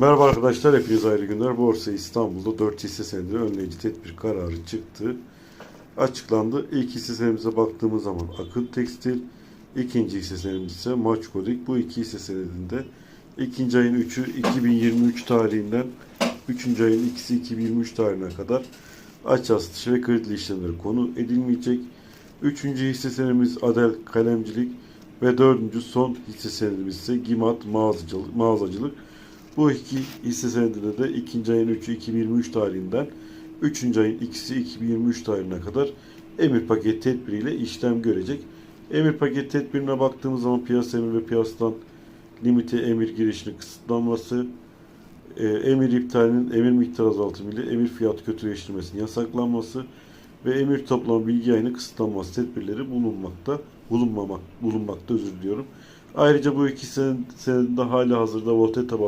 Merhaba arkadaşlar, hepiniz hayırlı günler. Borsa İstanbul'da 4 hisse senedi önleyici tedbir kararı çıktı. Açıklandı. İlk hisse senedimize baktığımız zaman Akın Tekstil, ikinci hisse senedimiz ise Maçkodik. Bu iki hisse senedinde ikinci ayın 3'ü 2023 tarihinden 3. ayın ikisi 2023 tarihine kadar aç satışı ve kredi işlemleri konu edilmeyecek. Üçüncü hisse senedimiz Adel Kalemcilik ve dördüncü son hisse senedimiz ise Gimat Mağazacılık. mağazacılık. Bu iki hisse senedinde de ikinci ayın 3'ü 2023 tarihinden 3. ayın ikisi 2023 tarihine kadar emir paket tedbiriyle işlem görecek. Emir paket tedbirine baktığımız zaman piyasa emir ve piyasadan limite emir girişinin kısıtlanması, e, emir iptalinin emir miktar azaltımı ile emir fiyat kötüleştirmesinin yasaklanması ve emir toplam bilgi yayını kısıtlanması tedbirleri bulunmakta, bulunmamak, bulunmakta özür diliyorum. Ayrıca bu iki sen- senedinde hala hazırda Volteta